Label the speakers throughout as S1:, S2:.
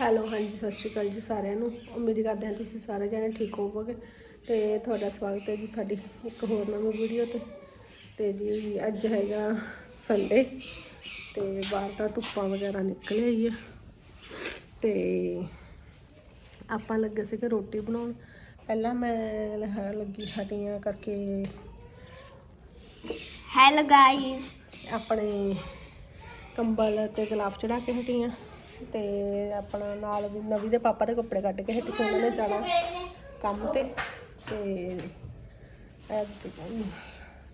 S1: Hello ਹਾਂਜੀ ਸਤਿ ਸ਼੍ਰੀ ਅਕਾਲ ਜੀ ਸਾਰਿਆਂ ਨੂੰ। ਉਮੀਦ ਕਰਦੇ ਹਾਂ ਤੁਸੀਂ ਸਾਰੇ ਜਣੇ ਠੀਕ ਹੋਵੋਗੇ। ਤੇ ਤੁਹਾਡਾ ਸਵਾਗਤ ਹੈ ਜੀ ਸਾਡੀ ਇੱਕ ਹੋਰ ਨਵੀਂ ਵੀਡੀਓ ਤੇ। ਤੇ ਜੀ ਅੱਜ ਹੈਗਾ ਸੰਡੇ ਤੇ ਬਾਹਰ ਤਾਂ ਧੁੱਪਾਂ ਵਗੈਰਾ ਨਿਕਲ ਆਈ ਆ। ਤੇ ਆਪਾਂ ਲੱਗੇ ਸੀਗੇ ਰੋਟੀ ਬਣਾਉਣ। ਪਹਿਲਾਂ ਮੈਂ ਲੱਗੀ ਹਟੀਆਂ ਕਰਕੇ।
S2: ਹੈਲੋ ਗਾਇਸ
S1: ਆਪਣੇ ਕੰਬਲ ਤੇ ਗਲਾਫ ਚੜਾ ਕੇ ਹਟੀਆਂ। ਤੇ ਆਪਣਾ ਨਾਲ ਵੀ ਨਵੀ ਦੇ ਪਾਪਾ ਦੇ ਕੱਪੜੇ ਕੱਢ ਕੇ ਹਟੀ ਸੀ ਉਹਨਾਂ ਨੇ ਜਾਣਾ ਕੰਮ ਤੇ ਤੇ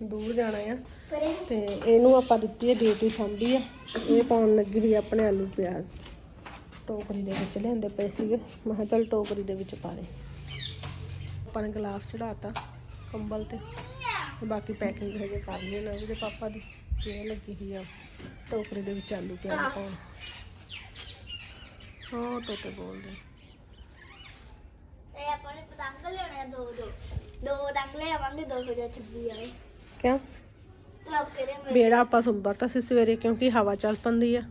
S1: ਦੂਰ ਜਾਣਾ ਆ। ਤੇ ਇਹਨੂੰ ਆਪਾਂ ਦਿੱਤੀ ਹੈ ਡੇਟੀ ਸੰਭੀ ਆ। ਇਹ ਪਾਉਣ ਲੱਗੀ ਹੋਈ ਆ ਆਪਣੇ ਆਲੂ ਪਿਆਜ਼। ਟੋਕਰੀ ਦੇ ਵਿੱਚ ਲਿਆਂਦੇ ਪਏ ਸੀਗੇ। ਮੈਂ ਕਿਹਾ ਚੱਲ ਟੋਕਰੀ ਦੇ ਵਿੱਚ ਪਾ ਦੇ ਆਪਾਂ ਨੇ ਗਲਾਫ ਚੜਾਤਾ ਕੰਬਲ ਤੇ। ਬਾਕੀ ਪੈਕਿੰਗ ਹਜੇ ਕਰ ਲਈ ਨਾ ਉਹਦੇ ਪਾਪਾ ਦੀ। ਇਹ ਲੱਗੀ ਹੋਈ ਆ। ਟੋਕਰੀ ਦੇ ਵਿੱਚ ਆਲੂ ਪਿਆਜ਼ ਪਾਉਣ। ਹਾਂ ਤੋਤੇ ਬੋਲਦੇ।
S2: ਇਹ ਆਪਾਂ ਨੇ ਪਤੰਗ ਲੈਣੇ ਆ ਦੋ ਦੋ। ਦੋ ਪਤੰਗ ਲੈ ਆਵਾਂਗੇ 2026 ਵਾਲੇ।
S1: ਕਿਉਂ?
S2: ਲੋਕੇ ਦੇ ਮੇਰੇ।
S1: ਬੇੜਾ ਆਪਾਂ ਸੁੰਬਰਤਾ ਸੀ ਸਵੇਰੇ ਕਿਉਂਕਿ ਹਵਾ ਚੱਲ ਪੰਦੀ ਆ।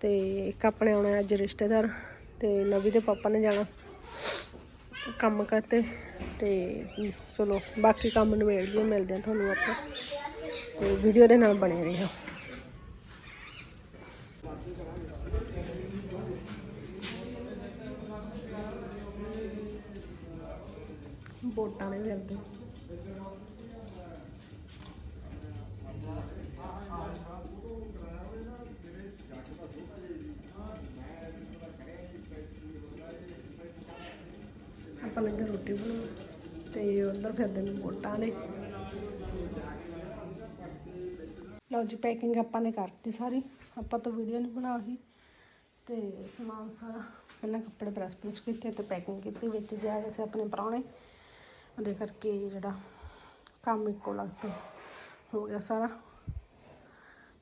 S1: ਤੇ ਇੱਕ ਆਪਣੇ ਆਉਣਾ ਅੱਜ ਰਿਸ਼ਤੇਦਾਰ ਤੇ ਨਵੀ ਦੇ ਪਾਪਾ ਨੇ ਜਾਣਾ ਕੰਮ ਕਰਤੇ। ਤੇ ਚਲੋ ਬਾਕੀ ਕੰਮ ਨਿਬੇੜ ਲਈਏ ਮਿਲਦੇ ਆ ਤੁਹਾਨੂੰ ਆਪਾਂ। ਤੇ ਵੀਡੀਓ ਦੇ ਨਾਲ ਬਣੇ ਰਹੋ ਵੋਟਾਂ ਨੇ ਫਿਰਦੇ ਆਪਾਂ ਲੱਗੇ ਰੋਟੀ ਬਣਾਉਣ ਤੇ ਉਧਰ ਫਿਰਦੇ ਨੇ ਵੋਟਾਂ ਨੇ ਲਓ ਜੀ ਪੈਕਿੰਗ ਆਪਾਂ ਨੇ ਕਰਤੀ ਸਾਰੀ। ਆਪਾਂ ਤਾਂ ਵੀਡੀਓ ਨਹੀਂ ਬਣਾਈ ਤੇ ਸਮਾਨ ਸਾਰਾ ਪਹਿਲਾਂ ਕੱਪੜੇ ਪ੍ਰੈਸ ਪ੍ਰੈਸ ਕੀਤੇ ਤੇ ਪੈਕਿੰਗ ਕੀਤੀ ਵਿੱਚ ਜਾ ਵੈਸੇ ਆਪਣੇ ਪ੍ਰਾਹੁਣੇ ਉਹਦੇ ਕਰਕੇ ਜਿਹੜਾ ਕੰਮ ਇੱਕੋ ਲਗਤ ਹੋ ਗਿਆ ਸਾਰਾ।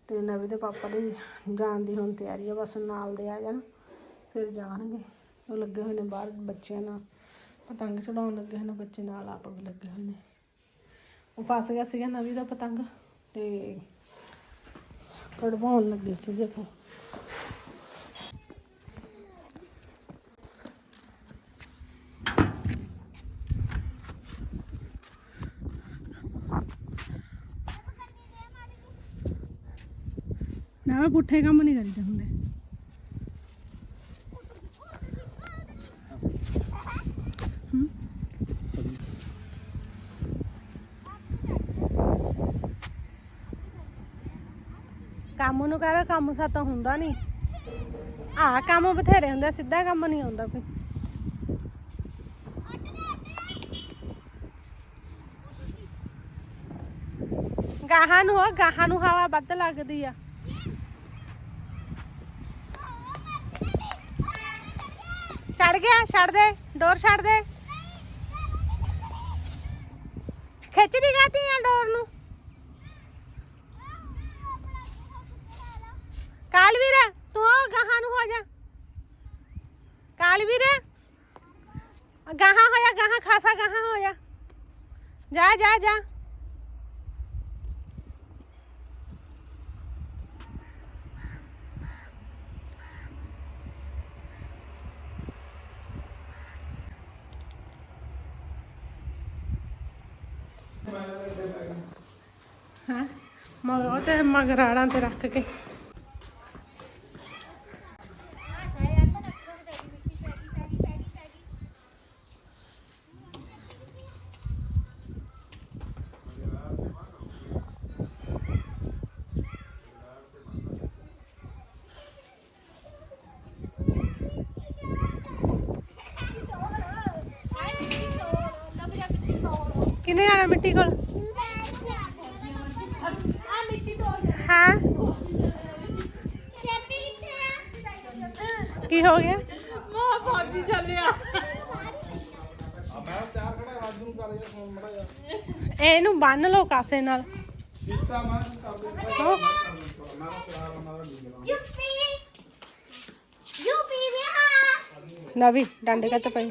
S1: ਤੇ ਨਵੀਂ ਦੇ ਪਾਪਾ ਦੀ ਜਾਣ ਦੀ ਹੁਣ ਤਿਆਰੀ ਆ, ਬਸ ਨਾਲ ਦੇ ਆ ਜਾਣ, ਫਿਰ ਜਾਣਗੇ। ਉਹ ਲੱਗੇ ਹੋਏ ਨੇ ਬਾਹਰ ਬੱਚਿਆਂ ਨਾਲ। ਪਤੰਗ ਚੜਾਉਣ ਲੱਗੇ ਹੋਏ ਨੇ, ਬੱਚੇ ਨਾਲ ਆਪ ਵੀ ਲੱਗੇ ਹੋਏ ਨੇ। ਉਹ ਫਸ ਗਿਆ ਸੀਗਾ ਨਵੀਂ ਦਾ ਪਤੰਗ ਤੇ ਕਢਵਾਉਣ ਲੱਗੇ ਸੀਗੇ ਦੇਖੋ ਨਾ ਪੁੱਠੇ ਕੰਮ ਨਹੀਂ ਕਰੀਦੇ ਹੁੰਦੇ। ਕੰਮ ਨੂੰ ਕਰ, ਕੰਮ ਸਾਤੋਂ ਹੁੰਦਾ ਨਹੀਂ। ਆ ਕੰਮ ਬਥੇਰੇ ਹੁੰਦੇ, ਸਿੱਧਾ ਕੰਮ ਨਹੀਂ ਆਉਂਦਾ ਕੋਈ। ਗਾਹਾਂ ਨੂੰ ਉਹ ਗਾਹਾਂ ਨੂੰ ਹਵਾ ਵੱਧ ਲੱਗਦੀ ਆ। ਚੜ ਗਿਆ, ਛੱਡ ਦੇ, ਡੋਰ ਛੱਡ ਦੇ। ਖਿੱਚਦੀ ਗਾਤੀ ਆ ਡੋਰ ਨੂੰ? ਕਾਲਵੀਰ, ਤੂੰ ਗਾਹਾਂ ਨੂੰ ਹੋ ਜਾ। ਕਾਲਵੀਰ, ਗਾਹਾਂ ਹੋਇਆ, ਗਾਹਾਂ ਖਾਸਾ ਗਾਹਾਂ ਹੋਇਆ। ਜਾ ਜਾ ਜਾ। ਹਾਂ? ਮਗਰ ਉਹ ਤੇ ਮਗਰਾੜਾਂ ਤੇ ਰੱਖ ਕੇ। ਕਿੰਨੇ ਜਾਣਾ ਮਿੱਟੀ ਕੋਲ? ਹਾਂ। ਕੀ ਹੋ ਗਿਆ?
S3: ਮਾਂ ਫੌਜੀ ਚੱਲਿਆ।
S1: ਇਹਨੂੰ ਬੰਨ ਲਓ ਕਾਸੇ ਨਾਲ।
S2: ਯੂਪੀ ਯੂਪੀ
S1: ਨਵੀ ਡੰਡੇ ਕੱਟ ਪਈ।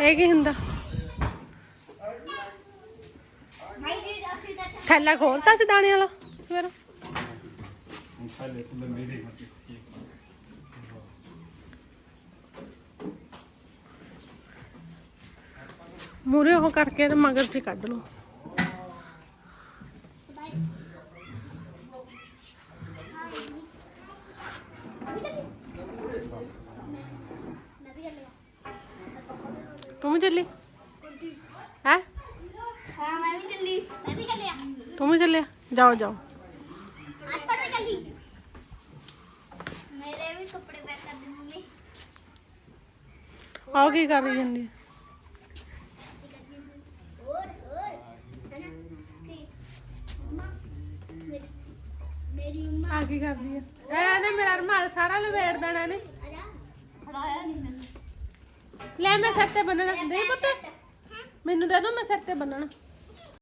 S1: ਇਹ ਕੀ ਹੁੰਦਾ? ਥੈਲਾ ਖੋਲਤਾ ਸੀ ਦਾਣੇ ਵਾਲਾ ਸਵੇਰ ਮੂਰੇ ਉਹ ਕਰਕੇ ਤੇ ਮਗਰ ਚ ਕੱਢ ਲਓ
S2: ਬਾਈ ਮੈਂ ਵੀ ਚੱਲਿਆ
S1: ਤੂੰ ਵੀ ਚੱਲੀ? ਹੈ?
S2: ਹਾਂ ਮੈਂ ਵੀ ਚੱਲੀ ਮੈਂ ਵੀ ਚੱਲਿਆ
S1: ਤੂੰ ਵੀ ਚੱਲਿਆ? ਜਾਓ ਜਾਓ।
S2: ਅੱਜ ਵੀ ਚੱਲੀ ਮੇਰੇ ਵੀ ਕੱਪੜੇ ਪੈਕ ਕਰ ਦੇ ਮੰਮੀ
S1: ਆਓ ਕੀ ਕਰ ਰਹੀ ਜਾਂਦੀ? ਹੈ?
S2: ਹੋਰ ਹੋਰ ਹਨਾ ਕੀ ਮੰਮਾ ਮੇਰੀ ਮੇਰੀ ਮੰਮਾ
S1: ਆ? ਕੀ ਕਰਦੀ ਹੈ ਇਹਨੇ ਮੇਰਾ ਰਮਾਲ ਸਾਰਾ ਲਵੇੜ ਦੇਣਾ ਨੇ
S3: ਫੜਾਇਆ ਨਹੀਂ ਮੈਨੂੰ।
S1: ਲੈ ਮੈਂ ਸਿਰ ਤੇ ਬੰਨਣਾ। ਦੇ ਪੁੱਤ। ਮੈਨੂੰ ਦੇ ਦੋ ਮੈਂ ਸਿਰ ਤੇ ਬੰਨਣਾ।